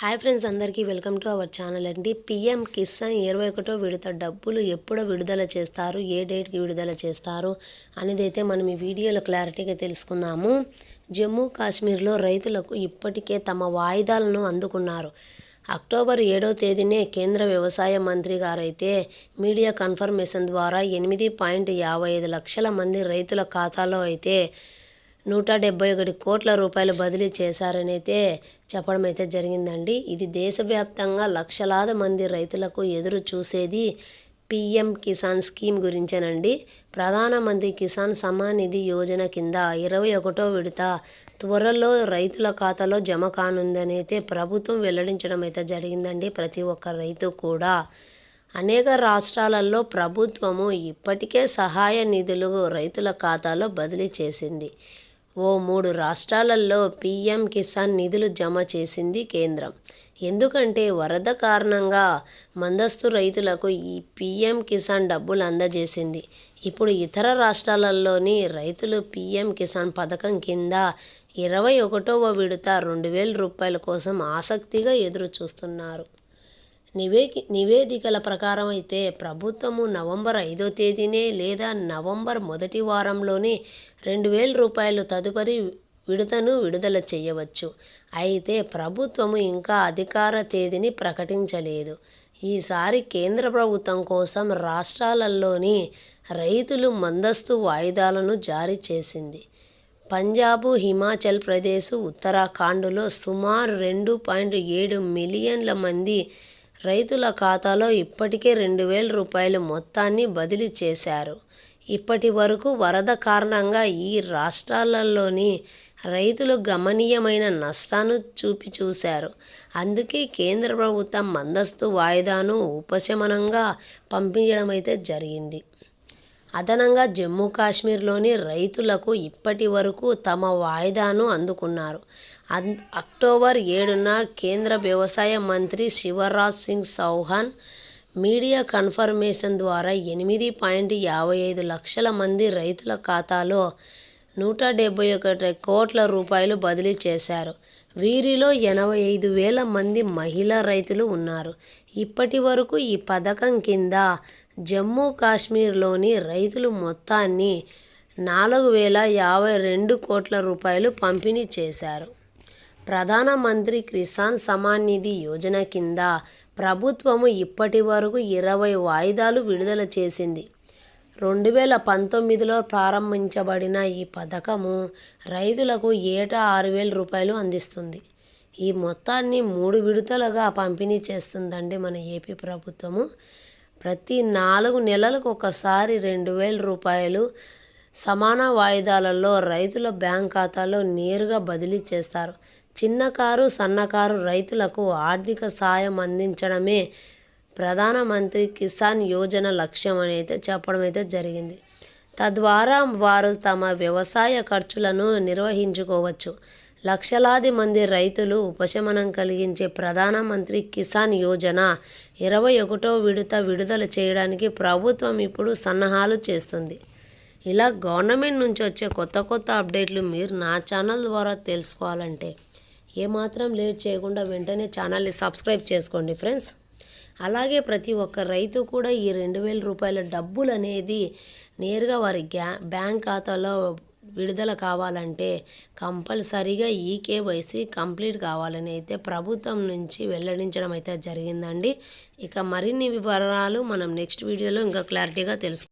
Hi friends అందరికీ welcome to our channel అండి. PM Kisan ఇరవై ఒకటో విడత డబ్బులు ఎప్పుడు విడుదల చేస్తారు? ఏ డేట్కి విడుదల చేస్తారు? అనేది అయితే మనం ఈ వీడియోలో క్లారిటీగా తెలుసుకుందాము. జమ్మూ కాశ్మీర్లో రైతులకు ఇప్పటికే తమ వాయిదాలను అందుకున్నారు. అక్టోబర్ ఏడో తేదీనే కేంద్ర వ్యవసాయ మంత్రి గారైతే మీడియా కన్ఫర్మేషన్ ద్వారా ఎనిమిది పాయింట్ యాభై ఐదు లక్షల మంది రైతుల ఖాతాలో అయితే నూట డెబ్బై ఒకటి కోట్ల రూపాయలు బదిలీ చేశారని అయితే చెప్పడం అయితే జరిగిందండి. ఇది దేశవ్యాప్తంగా లక్షలాది మంది రైతులకు ఎదురు చూసేది పిఎం కిసాన్ స్కీమ్ గురించేనండి. ప్రధానమంత్రి కిసాన్ సమ్మాన్ నిధి యోజన కింద ఇరవై ఒకటో విడత త్వరలో రైతుల ఖాతాలో జమ కానుందని అయితే ప్రభుత్వం వెల్లడించడం అయితే జరిగిందండి ప్రతి ఒక్క రైతు కూడా. అనేక రాష్ట్రాలలో ప్రభుత్వము ఇప్పటికే సహాయ నిధులు రైతుల ఖాతాలో బదిలీ చేసింది. ఓ మూడు రాష్ట్రాలలో పీఎం కిసాన్ నిధులు జమ చేసింది కేంద్రం. ఎందుకంటే వరద కారణంగా మందస్తు రైతులకు ఈ పీఎం కిసాన్ డబ్బులు అందజేసింది. ఇప్పుడు ఇతర రాష్ట్రాలలోని రైతులు పీఎం కిసాన్ పథకం కింద ఇరవై ఒకటవ విడత రెండు వేల రూపాయల కోసం ఆసక్తిగా ఎదురు చూస్తున్నారు నివేకి నివేదికల ప్రకారం అయితే ప్రభుత్వము నవంబర్ ఐదో తేదీనే లేదా నవంబర్ మొదటి వారంలోనే రెండు వేల రూపాయలు తదుపరి విడతను విడుదల చేయవచ్చు. అయితే ప్రభుత్వము ఇంకా అధికార తేదీని ప్రకటించలేదు. ఈసారి కేంద్ర ప్రభుత్వం కోసం రాష్ట్రాలలోని రైతులు మందస్తు వాయిదాలను జారీ చేసింది. పంజాబు హిమాచల్ ప్రదేశ్ ఉత్తరాఖండ్లో సుమారు రెండు పాయింట్ ఏడు మిలియన్ల మంది రైతుల ఖాతాలో ఇప్పటికే రెండు వేల రూపాయలు మొత్తాన్ని బదిలీ చేశారు. ఇప్పటి వరకు వరద కారణంగా ఈ రాష్ట్రాలలోని రైతులు గమనీయమైన నష్టాన్ని చూపి చూశారు. అందుకే కేంద్ర ప్రభుత్వం మందస్తు వాయిదాను ఉపశమనంగా పంపించడం అయితే జరిగింది. అదనంగా జమ్మూ కాశ్మీర్లోని రైతులకు ఇప్పటి వరకు తమ వాయిదాను అందుకున్నారు. అన్ అక్టోబర్ ఏడున కేంద్ర వ్యవసాయ మంత్రి శివరాజ్ సింగ్ చౌహాన్ మీడియా కన్ఫర్మేషన్ ద్వారా ఎనిమిది పాయింట్ యాభై ఐదు లక్షల మంది రైతుల ఖాతాలో నూట డెబ్బై ఒకటి కోట్ల రూపాయలు బదిలీ చేశారు. వీరిలో ఎనభై ఐదు వేల మంది మహిళా రైతులు ఉన్నారు. ఇప్పటి వరకు ఈ పథకం కింద జమ్మూ కాశ్మీర్లోని రైతులు మొత్తాన్ని నాలుగు వేల యాభై రెండు కోట్ల రూపాయలు పంపిణీ చేశారు. ప్రధానమంత్రి కిసాన్ సమాన్ నిధి యోజన కింద ప్రభుత్వము ఇప్పటి వరకు ఇరవై వాయిదాలు విడుదల చేసింది. రెండు వేల పంతొమ్మిదిలో ప్రారంభించబడిన ఈ పథకము రైతులకు ఏటా ఆరు వేల రూపాయలు అందిస్తుంది. ఈ మొత్తాన్ని మూడు విడతలుగా పంపిణీ చేస్తుందండి మన ఏపీ ప్రభుత్వము. ప్రతి నాలుగు నెలలకు ఒకసారి రెండు వేల రూపాయలు సమాన వాయిదాలలో రైతుల బ్యాంక్ ఖాతాలో నేరుగా బదిలీ చేస్తారు. చిన్నకారు సన్నకారు రైతులకు ఆర్థిక సాయం అందించడమే ప్రధానమంత్రి కిసాన్ యోజన లక్ష్యం అని అయితే చెప్పడం అయితే జరిగింది. తద్వారా వారు తమ వ్యవసాయ ఖర్చులను నిర్వహించుకోవచ్చు. లక్షలాది మంది రైతులు ఉపశమనం కలిగించే ప్రధానమంత్రి కిసాన్ యోజన ఇరవై ఒకటో విడత విడుదల చేయడానికి ప్రభుత్వం ఇప్పుడు సన్నాహాలు చేస్తుంది. ఇలా గవర్నమెంట్ నుంచి వచ్చే కొత్త కొత్త అప్డేట్లు మీరు నా ఛానల్ ద్వారా తెలుసుకోవాలంటే ఏమాత్రం లేట్ చేయకుండా వెంటనే ఛానల్ని సబ్స్క్రైబ్ చేసుకోండి ఫ్రెండ్స్. అలాగే ప్రతి ఒక్క రైతు కూడా ఈ రెండు వేల రూపాయల డబ్బులు అనేది నేరుగా వారి గ్యా బ్యాంక్ ఖాతాలో విడుదల కావాలంటే కంపల్సరీగా ఈ కేవైసీ కంప్లీట్ కావాలని అయితే ప్రభుత్వం నుంచి వెల్లడించడం అయితే జరిగిందండి. ఇక మరిన్ని వివరాలు మనం నెక్స్ట్ వీడియోలో ఇంకా క్లారిటీగా తెలుసు